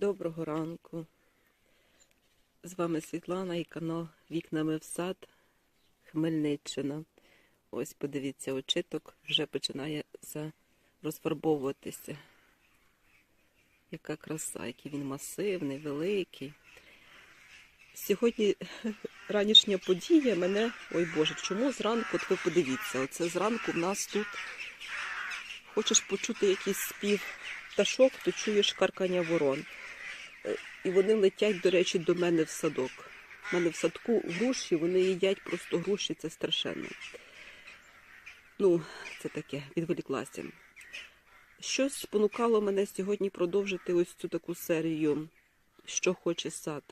Доброго ранку. З вами Світлана і канал Вікнами в сад Хмельниччина. Ось подивіться, очиток вже починає розфарбовуватися. Яка краса, який він масивний, великий. Сьогодні ранішня подія мене. Ой Боже, чому зранку, от подивіться, оце зранку в нас тут хочеш почути якийсь спів пташок, то чуєш каркання ворон. Е, І вони летять, до речі, до мене в садок. У мене в садку груші, вони їдять просто груші, це страшенно. Ну, це таке, відволіклася. Щось спонукало мене сьогодні продовжити ось цю таку серію, що хоче сад.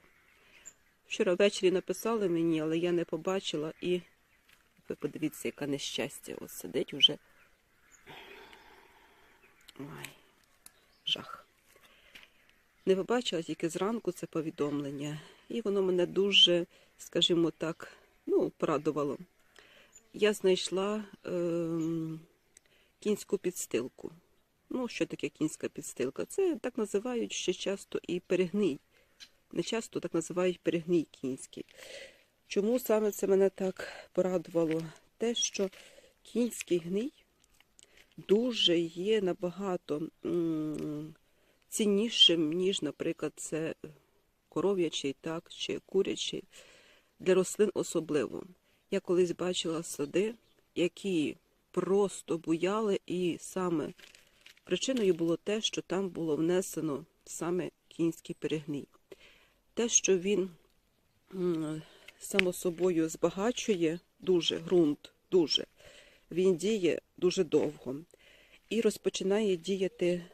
Вчора ввечері написали мені, але я не побачила і ви подивіться, яке нещастя. Ось сидить уже. Ой, жах. Не побачила тільки зранку це повідомлення, і воно мене дуже, скажімо так, ну, порадувало. Я знайшла ем, кінську підстилку. Ну, що таке кінська підстилка? Це так називають ще часто і перегній. Не часто так називають перегній кінський. Чому саме це мене так порадувало? Те, що кінський гній дуже є набагато м, ціннішим, ніж, наприклад, це коров'ячий, так, чи курячий, для рослин особливо. Я колись бачила сади, які просто буяли, і саме причиною було те, що там було внесено саме кінський перегній. Те, що він само собою збагачує дуже ґрунт, дуже, він діє дуже довго і розпочинає діяти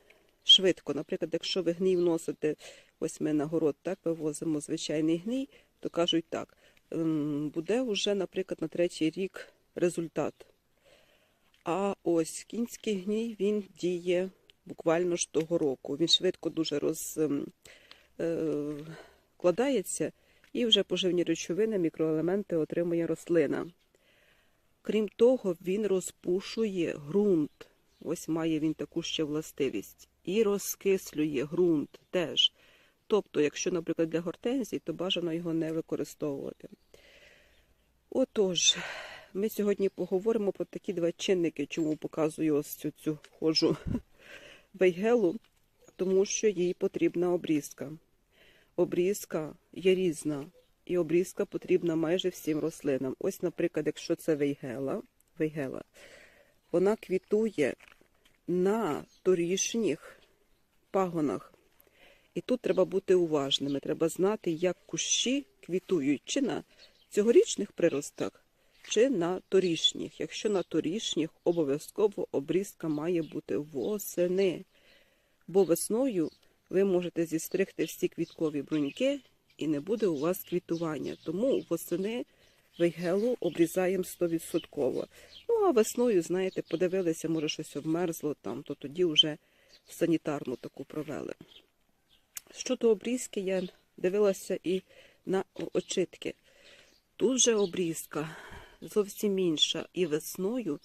швидко. Наприклад, якщо ви гній вносите, ось ми на город так вивозимо звичайний гній, то кажуть так, ем, буде вже, наприклад, на третій рік результат. А ось кінський гній він діє буквально ж того року. Він швидко дуже розкладається і вже поживні речовини, мікроелементи отримує рослина. Крім того, він розпушує ґрунт. Ось має він таку ще властивість. І розкислює ґрунт теж. Тобто, якщо, наприклад, для гортензій, то бажано його не використовувати. Отож, ми сьогодні поговоримо про такі два чинники, чому показую ось цю, цю ходжу вейгелу, тому що їй потрібна обрізка. Обрізка є різна, і обрізка потрібна майже всім рослинам. Ось, наприклад, якщо це вейгела, вейгела вона квітує на торішніх пагонах. І тут треба бути уважними. Треба знати, як кущі квітують, чи на цьогорічних приростах, чи на торішніх. Якщо на торішніх, обов'язково обрізка має бути восени. Бо весною ви можете зістригти всі квіткові бруньки і не буде у вас квітування. Тому восени вейгелу обрізаємо 100%. Ну, а весною, знаєте, подивилися, може щось обмерзло там, то тоді вже санітарну таку провели. Щодо обрізки, я дивилася і на очитки. Тут же обрізка зовсім інша. І весною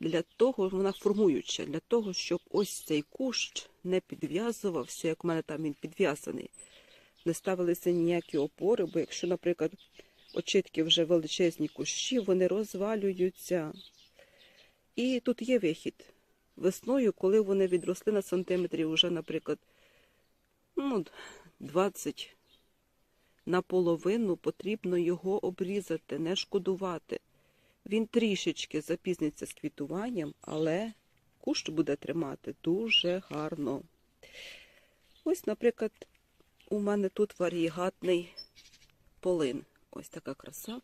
для того, вона формуюча, для того, щоб ось цей кущ не підв'язувався, як у мене там він підв'язаний. Не ставилися ніякі опори, бо якщо, наприклад, очитки вже величезні кущі, вони розвалюються. І тут є вихід. Весною, коли вони відросли на сантиметрів, вже, наприклад, ну, 20 наполовину, потрібно його обрізати, не шкодувати. Він трішечки запізниться з квітуванням, але кущ буде тримати дуже гарно. Ось, наприклад, у мене тут варієгатний полин. Ось така краса.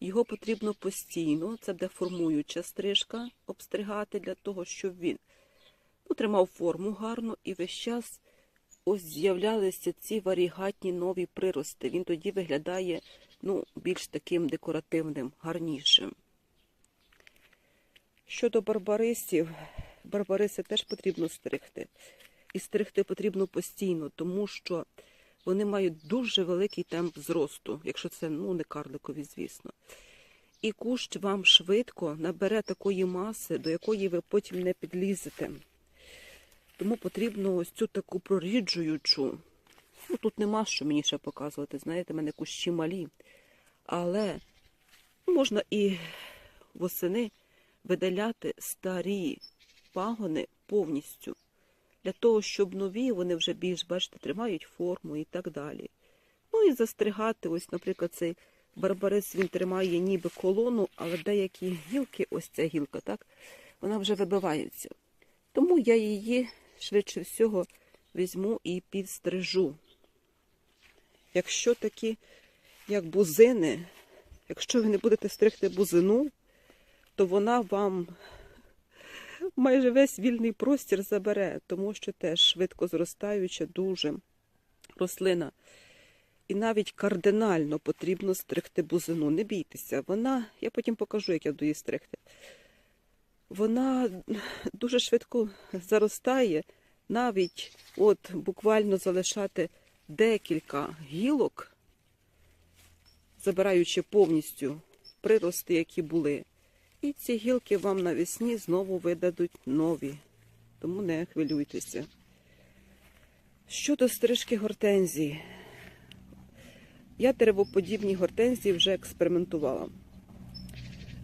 Його потрібно постійно, це буде формуюча стрижка, обстригати для того, щоб він ну, тримав форму гарно і весь час ось з'являлися ці варігатні нові прирости. Він тоді виглядає ну, більш таким декоративним, гарнішим. Щодо барбарисів, барбариси теж потрібно стригти. І стригти потрібно постійно, тому що вони мають дуже великий темп зросту, якщо це ну, не карликові, звісно. І кущ вам швидко набере такої маси, до якої ви потім не підлізете. Тому потрібно ось цю таку проріджуючу. Ну, тут нема що мені ще показувати. Знаєте, в мене кущі малі. Але можна і восени видаляти старі пагони повністю. Для того, щоб нові вони вже більш, бачите, тримають форму і так далі. Ну і застригати, ось, наприклад, цей барбарис він тримає ніби колону, але деякі гілки, ось ця гілка, так, вона вже вибивається. Тому я її швидше всього візьму і підстрижу. Якщо такі, як бузини, якщо ви не будете стригти бузину, то вона вам майже весь вільний простір забере, тому що теж швидко зростаюча дуже рослина. І навіть кардинально потрібно стригти бузину. Не бійтеся, вона, я потім покажу, як я буду її стригти. Вона дуже швидко заростає, навіть от буквально залишати декілька гілок, забираючи повністю прирости, які були. І ці гілки вам навесні знову видадуть нові. Тому не хвилюйтеся. Щодо стрижки гортензії, я деревоподібні гортензії вже експериментувала.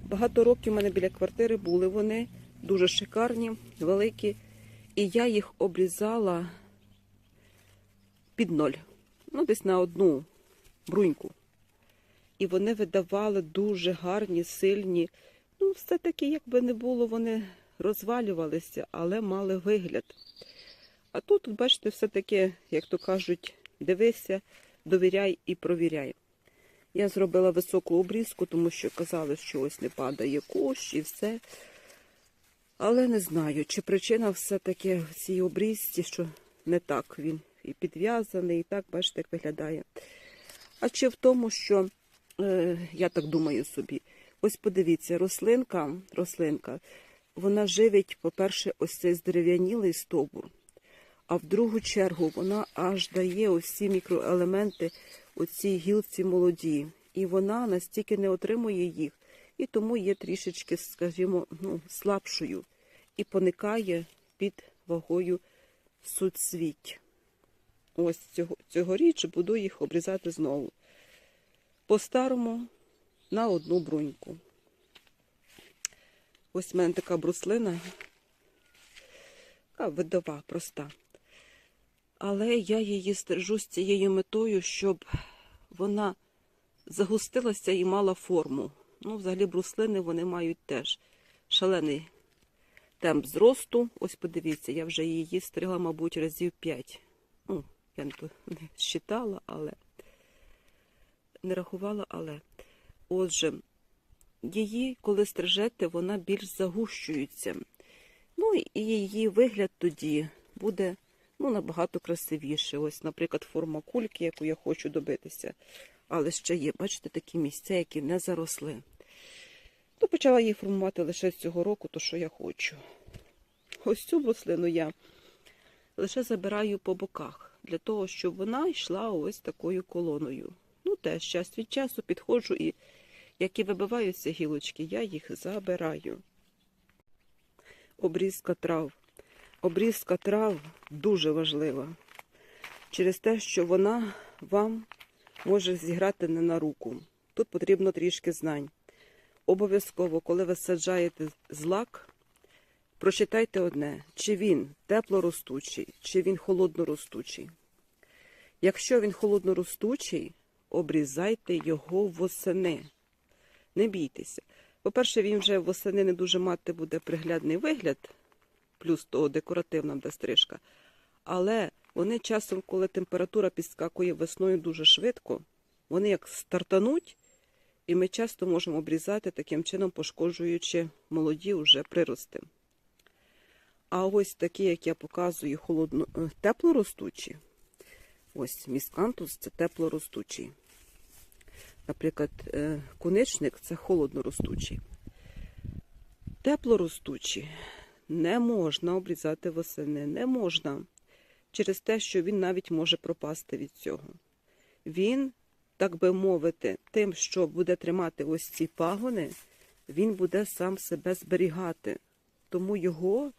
Багато років у мене біля квартири були вони дуже шикарні, великі, і я їх обрізала під ноль, ну десь на одну бруньку. І вони видавали дуже гарні, сильні. Ну, все-таки, якби не було, вони розвалювалися, але мали вигляд. А тут, бачите, все-таки, як то кажуть, дивися, довіряй і провіряй. Я зробила високу обрізку, тому що казали, що ось не падає кущ і все. Але не знаю, чи причина все-таки в цій обрізці, що не так він і підв'язаний, і так, бачите, як виглядає. А чи в тому, що, е, я так думаю собі, ось подивіться, рослинка, рослинка, вона живить, по-перше, ось цей здерев'янілий стовбур, а в другу чергу вона аж дає ось ці мікроелементи у цій гілці молоді. І вона настільки не отримує їх, і тому є трішечки, скажімо, ну, слабшою і поникає під вагою суцвіть. Ось цього, цьогоріч буду їх обрізати знову. По-старому на одну бруньку. Ось в мене така бруслина, така видова, проста. Але я її стрижу з цією метою, щоб вона загустилася і мала форму. Ну, взагалі, бруслини вони мають теж шалений темп зросту. Ось подивіться, я вже її стригла, мабуть, разів 5. Ну, я не, не считала, але не рахувала, але. Отже, її, коли стрижете, вона більш загущується. Ну і її вигляд тоді буде ну, набагато красивіше. Ось, наприклад, форма кульки, яку я хочу добитися. Але ще є, бачите, такі місця, які не заросли. То почала її формувати лише з цього року, то що я хочу. Ось цю рослину я лише забираю по боках, для того, щоб вона йшла ось такою колоною. Ну, теж час від часу підходжу і, як і вибиваються гілочки, я їх забираю. Обрізка трав. Обрізка трав дуже важлива. Через те, що вона вам може зіграти не на руку. Тут потрібно трішки знань. Обов'язково, коли ви саджаєте злак, прочитайте одне, чи він теплоростучий, чи він холодноростучий. Якщо він холодноростучий, обрізайте його восени. Не бійтеся. По-перше, він вже восени не дуже мати буде приглядний вигляд, плюс того декоративна буде стрижка. Але вони часом, коли температура підскакує весною дуже швидко, вони як стартануть, і ми часто можемо обрізати таким чином, пошкоджуючи молоді вже прирости. А ось такі, як я показую, холодно, е, теплоростучі, ось міскантус це теплоростучий. Наприклад, е, куничник це холодноростучий. Теплоростучі не можна обрізати восени, не можна. Через те, що він навіть може пропасти від цього. Він, так би мовити, тим, що буде тримати ось ці пагони, він буде сам себе зберігати. Тому його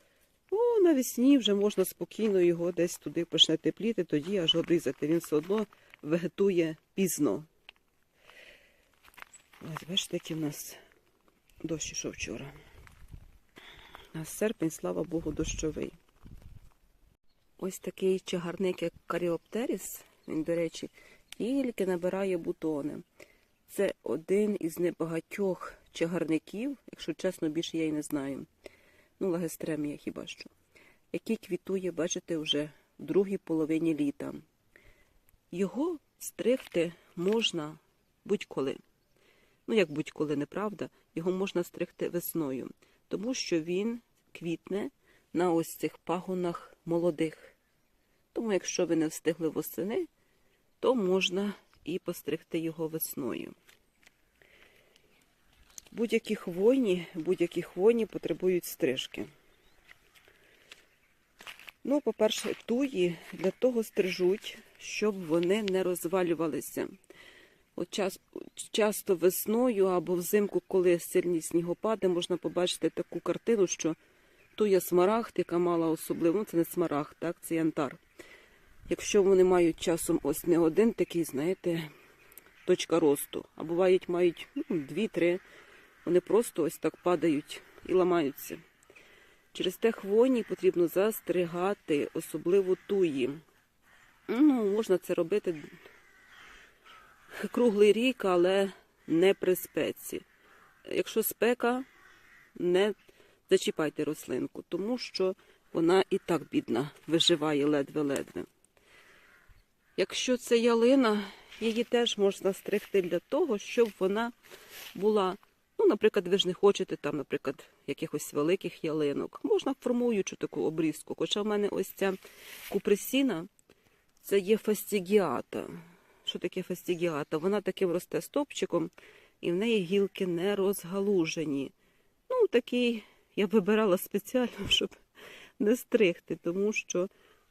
то навесні вже можна спокійно його десь туди почне тепліти, тоді аж обрізати. Він все одно вегетує пізно. Ось бачите, який в нас дощ ішов вчора. У нас серпень, слава Богу, дощовий. Ось такий чагарник, як Каріоптеріс, він, до речі, тільки набирає бутони. Це один із небагатьох чагарників, якщо чесно, більше я й не знаю. Ну, лагестремія хіба що, який квітує, бачите, вже в другій половині літа. Його стригти можна будь-коли. Ну, як будь-коли, неправда, його можна стригти весною, тому що він квітне на ось цих пагонах молодих. Тому, якщо ви не встигли восени, то можна і постригти його весною. Будь-які хвойні, будь-які хвойні потребують стрижки. Ну, по-перше, туї для того стрижуть, щоб вони не розвалювалися. От час, часто весною або взимку, коли сильні снігопади, можна побачити таку картину, що туя смарагд, яка мала особливо, ну це не смарагд, так, це янтар. Якщо вони мають часом ось не один такий, знаєте, точка росту, а бувають мають ну, дві-три, вони просто ось так падають і ламаються. Через те хвойні потрібно застригати, особливо туї. Ну, можна це робити круглий рік, але не при спеці. Якщо спека, не зачіпайте рослинку, тому що вона і так бідна, виживає ледве-ледве. Якщо це ялина, її теж можна стригти для того, щоб вона була, ну, наприклад, ви ж не хочете там, наприклад, якихось великих ялинок. Можна формуючу таку обрізку. Хоча в мене ось ця купресіна, це є фастігіата. Що таке фастігіата? Вона таким росте стопчиком, і в неї гілки не розгалужені. Ну, такий я вибирала спеціально, щоб не стригти, тому що,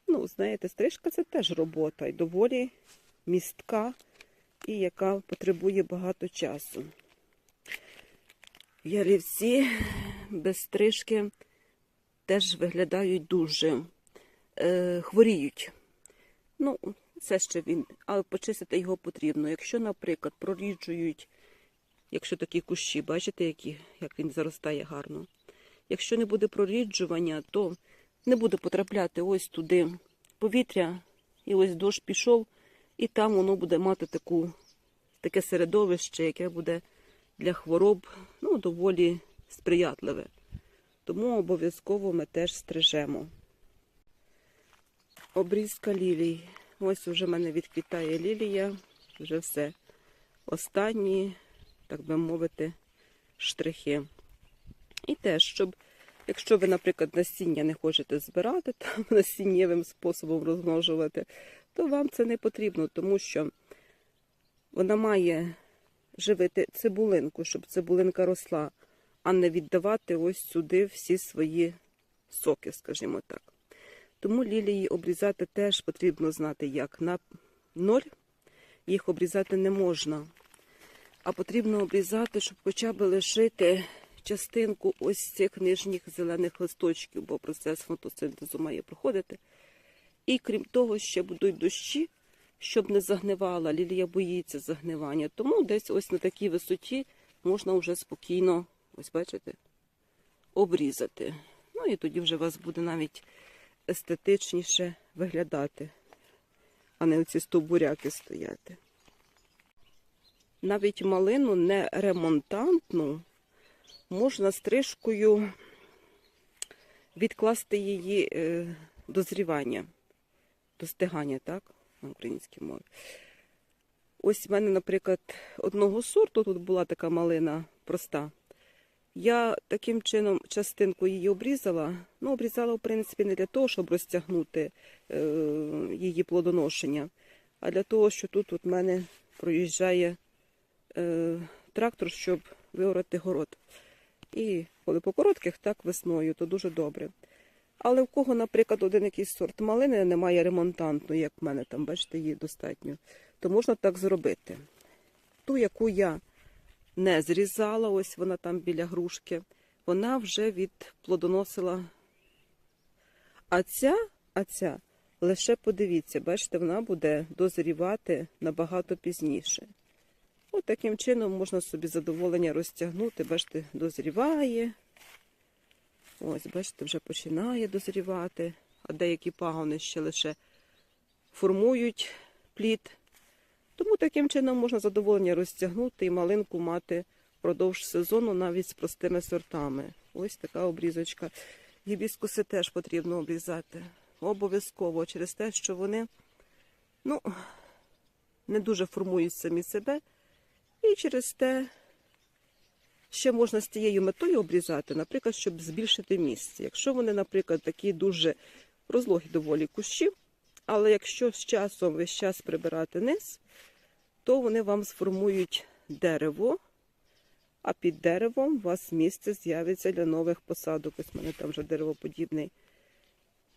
ну, знаєте, стрижка це теж робота і доволі містка, і яка потребує багато часу. Ялівці без стрижки теж виглядають дуже е, хворіють. Ну, це ще він, але почистити його потрібно. Якщо, наприклад, проріджують, якщо такі кущі, бачите, які, як він заростає гарно. Якщо не буде проріджування, то не буде потрапляти ось туди повітря, і ось дощ пішов, і там воно буде мати таку, таке середовище, яке буде для хвороб ну, доволі сприятливе. Тому обов'язково ми теж стрижемо. Обрізка лілій. Ось уже в мене відквітає лілія, вже все. Останні, так би мовити, штрихи. І теж, щоб, якщо ви, наприклад, насіння не хочете збирати, там насіннєвим способом розмножувати, то вам це не потрібно, тому що вона має живити цибулинку, щоб цибулинка росла, а не віддавати ось сюди всі свої соки, скажімо так. Тому лілії обрізати теж потрібно знати, як на ноль їх обрізати не можна. А потрібно обрізати, щоб хоча б лишити частинку ось цих нижніх зелених листочків, бо процес фотосинтезу має проходити. І крім того, ще будуть дощі, щоб не загнивала. Лілія боїться загнивання. Тому десь ось на такій висоті можна вже спокійно, ось бачите, обрізати. Ну і тоді вже у вас буде навіть естетичніше виглядати, а не оці стовбуряки стояти. Навіть малину не ремонтантну можна стрижкою відкласти її е, дозрівання, достигання, так, на українській мові. Ось в мене, наприклад, одного сорту тут була така малина проста. Я таким чином частинку її обрізала. Ну, обрізала, в принципі, не для того, щоб розтягнути е, її плодоношення, а для того, що тут у мене проїжджає е, трактор, щоб виорати город. І коли по коротких, так весною, то дуже добре. Але в кого, наприклад, один якийсь сорт малини немає ремонтантної, як в мене там, бачите, її достатньо, то можна так зробити. Ту, яку я не зрізала, ось вона там біля грушки, вона вже відплодоносила А ця, а ця, лише подивіться, бачите, вона буде дозрівати набагато пізніше. От таким чином можна собі задоволення розтягнути. Бачите, дозріває. Ось, бачите, вже починає дозрівати, а деякі пагони ще лише формують плід. Тому таким чином можна задоволення розтягнути і малинку мати впродовж сезону навіть з простими сортами. Ось така обрізочка. Гібіскуси теж потрібно обрізати. Обов'язково через те, що вони ну, не дуже формують самі себе. І через те ще можна з тією метою обрізати, наприклад, щоб збільшити місце. Якщо вони, наприклад, такі дуже розлогі доволі кущі, але якщо з часом весь час прибирати низ, то вони вам сформують дерево, а під деревом у вас місце з'явиться для нових посадок. Ось в мене там вже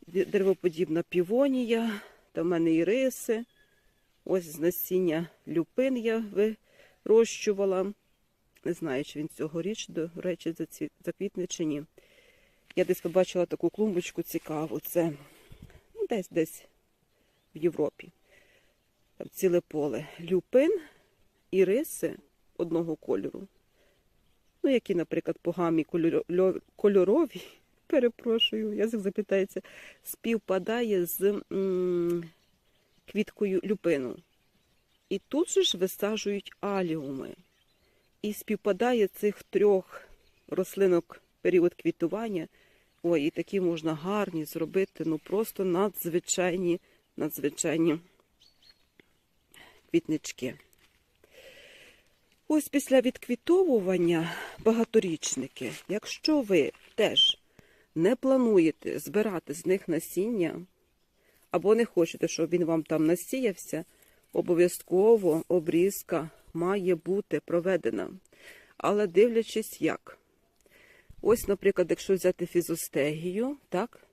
деревоподібна півонія, там в мене іриси. Ось з насіння люпин я вирощувала. Не знаю, чи він цьогоріч, до речі, заквітне чи ні. Я десь побачила таку клумбочку цікаву. Це ну, десь десь в Європі. Там ціле поле. Люпин і риси одного кольору. Ну, які, наприклад, по гамі кольорові, перепрошую, язик запитається, співпадає з квіткою люпину. І тут же ж висаджують аліуми. І співпадає цих трьох рослинок період квітування. Ой, і такі можна гарні зробити, ну просто надзвичайні, надзвичайні квітнички. Ось після відквітовування багаторічники, якщо ви теж не плануєте збирати з них насіння, або не хочете, щоб він вам там насіявся, обов'язково обрізка має бути проведена. Але дивлячись як. Ось, наприклад, якщо взяти фізостегію, так,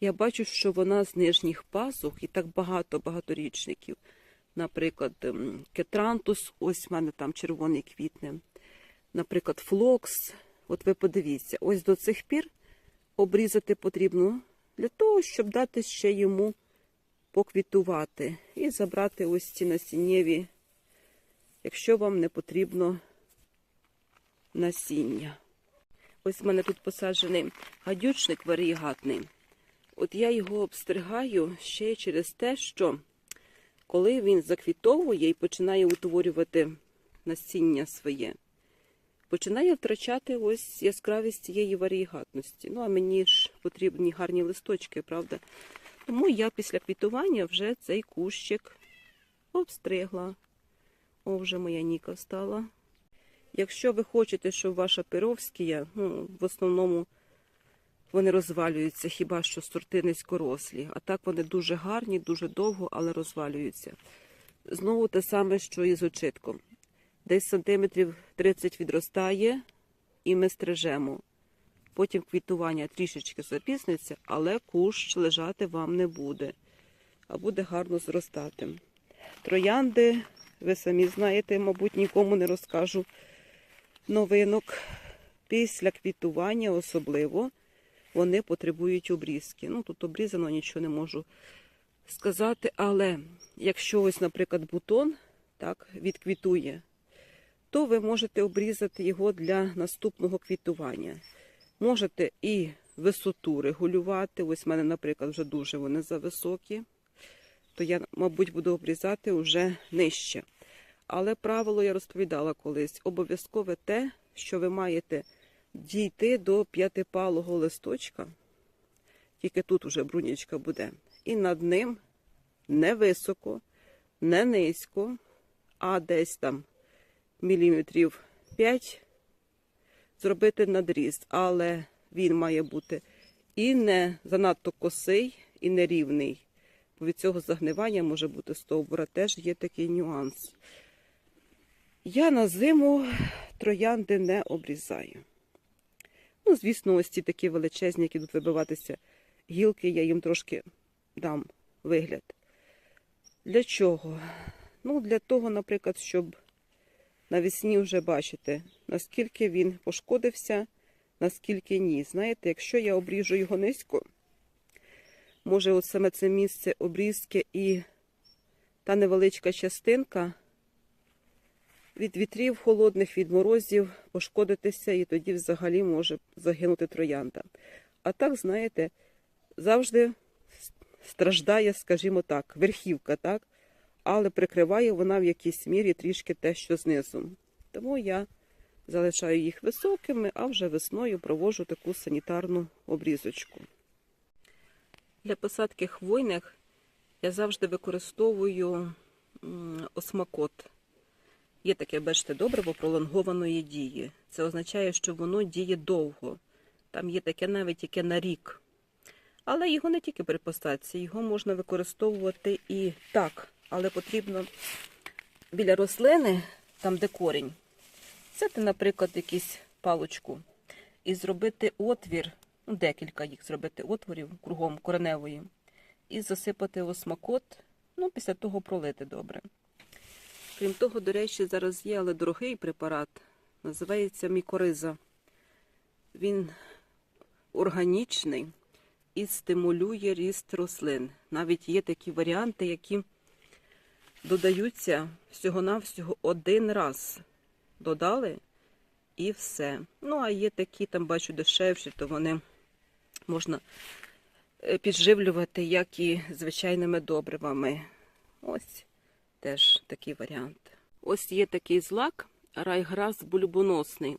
я бачу, що вона з нижніх пазух і так багато багаторічників. Наприклад, ем, кетрантус, ось в мене там червоний квітне. Наприклад, флокс. От ви подивіться, ось до цих пір обрізати потрібно для того, щоб дати ще йому поквітувати і забрати ось ці насіннєві, якщо вам не потрібно насіння. Ось в мене тут посаджений гадючник варігатний. От я його обстригаю ще й через те, що коли він заквітовує і починає утворювати насіння своє, починає втрачати ось яскравість цієї варігатності. Ну, а мені ж потрібні гарні листочки, правда? Тому я після квітування вже цей кущик обстригла. О, вже моя ніка стала. Якщо ви хочете, щоб ваша пировськія, ну, в основному вони розвалюються, хіба що сорти низькорослі. А так вони дуже гарні, дуже довго, але розвалюються. Знову те саме, що і з очитком. Десь сантиметрів 30 відростає, і ми стрижемо. Потім квітування трішечки запісниться, але кущ лежати вам не буде, а буде гарно зростати. Троянди, ви самі знаєте, мабуть, нікому не розкажу новинок. Після квітування особливо вони потребують обрізки. Ну, тут обрізано, нічого не можу сказати, але якщо ось, наприклад, бутон так, відквітує, то ви можете обрізати його для наступного квітування. Можете і висоту регулювати. Ось в мене, наприклад, вже дуже вони зависокі, то я, мабуть, буду обрізати вже нижче. Але правило я розповідала колись: обов'язкове те, що ви маєте дійти до п'ятипалого листочка, тільки тут уже брунічка буде, і над ним не високо, не низько, а десь там міліметрів 5 зробити надріз, але він має бути і не занадто косий, і не рівний. Бо від цього загнивання може бути стовбура, теж є такий нюанс. Я на зиму троянди не обрізаю. Ну, звісно, ось ці такі величезні, які будуть вибиватися гілки, я їм трошки дам вигляд. Для чого? Ну, для того, наприклад, щоб навесні вже бачити, наскільки він пошкодився, наскільки ні. Знаєте, якщо я обріжу його низько, може от саме це місце обрізки і та невеличка частинка від вітрів холодних, від морозів пошкодитися, і тоді взагалі може загинути троянда. А так, знаєте, завжди страждає, скажімо так, верхівка, так? але прикриває вона в якійсь мірі трішки те, що знизу. Тому я залишаю їх високими, а вже весною проводжу таку санітарну обрізочку. Для посадки хвойних я завжди використовую осмакот. Є таке, бачите, добриво пролонгованої дії. Це означає, що воно діє довго. Там є таке навіть яке на рік. Але його не тільки при посадці, його можна використовувати і так. Але потрібно біля рослини, там де корінь, взяти, наприклад, якусь палочку і зробити отвір, ну, декілька їх зробити отворів кругом кореневої, і засипати осмакот, ну, після того пролити добре. Крім того, до речі, зараз є, але дорогий препарат, називається мікориза. Він органічний і стимулює ріст рослин. Навіть є такі варіанти, які додаються всього-навсього один раз. Додали і все. Ну, а є такі, там бачу, дешевші, то вони можна е, підживлювати, як і звичайними добривами. Ось теж такий варіант. Ось є такий злак, райграс бульбоносний.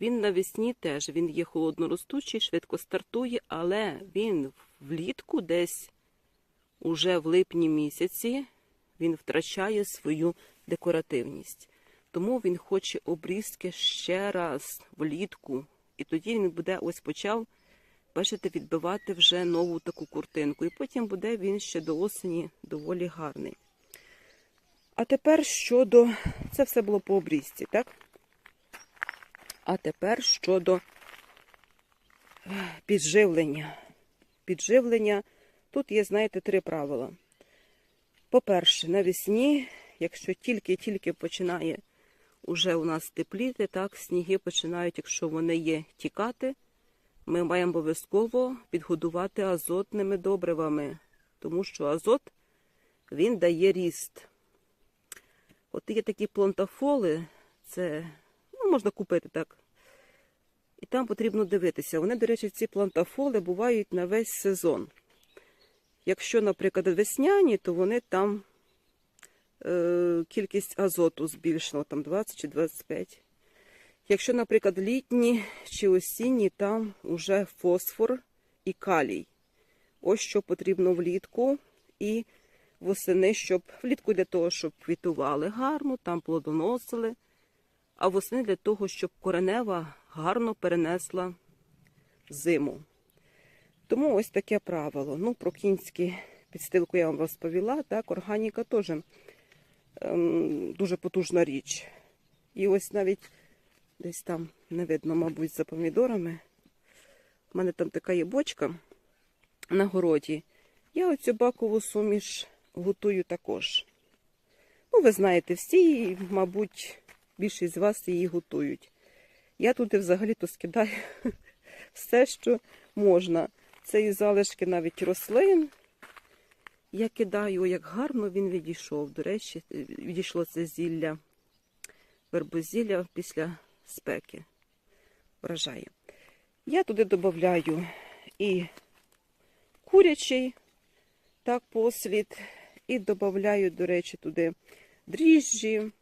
Він навесні теж він є холодноростучий, швидко стартує, але він влітку десь уже в липні місяці він втрачає свою декоративність. Тому він хоче обрізки ще раз влітку. І тоді він буде ось почав, бачите, відбивати вже нову таку куртинку. І потім буде він ще до осені доволі гарний. А тепер щодо. Це все було по обрізці, так? А тепер щодо підживлення. Підживлення. Тут є, знаєте, три правила. По-перше, навесні, якщо тільки-тільки починає уже у нас тепліти, так, сніги починають, якщо вони є, тікати, ми маємо обов'язково підгодувати азотними добривами, тому що азот він дає ріст. От є такі плантафоли, це ну, можна купити так. І там потрібно дивитися. Вони, до речі, ці плантафоли бувають на весь сезон. Якщо, наприклад, весняні, то вони там е, кількість азоту збільшила, там 20 чи 25. Якщо, наприклад, літні чи осінні, там вже фосфор і калій. Ось що потрібно влітку і восени, щоб влітку для того, щоб квітували гарно, там плодоносили, а восени для того, щоб коренева гарно перенесла зиму. Тому ось таке правило. Ну, про кінські підстилку я вам розповіла. Так, органіка теж ем, дуже потужна річ. І ось навіть десь там не видно, мабуть, за помідорами. У мене там така є бочка на городі. Я оцю бакову суміш готую також. Ну, ви знаєте, всі, мабуть, більшість з вас її готують. Я туди взагалі-то скидаю все, що можна. Це і залишки навіть рослин. Я кидаю, як гарно він відійшов. До речі, відійшло це зілля, вербозілля після спеки. Вражає. Я туди додаю і курячий, так, послід, і додаю, до речі, туди дріжджі,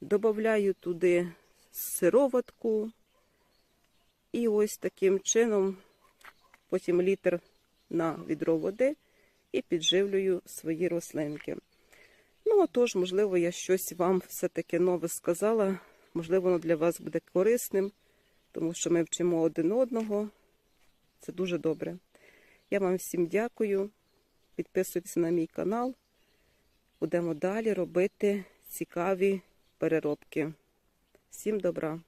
додаю туди сироватку. І ось таким чином потім літр на відро води і підживлюю свої рослинки. Ну, отож, можливо, я щось вам все-таки нове сказала. Можливо, воно для вас буде корисним, тому що ми вчимо один одного. Це дуже добре. Я вам всім дякую. Підписуйтесь на мій канал. Будемо далі робити цікаві переробки. Всім добра!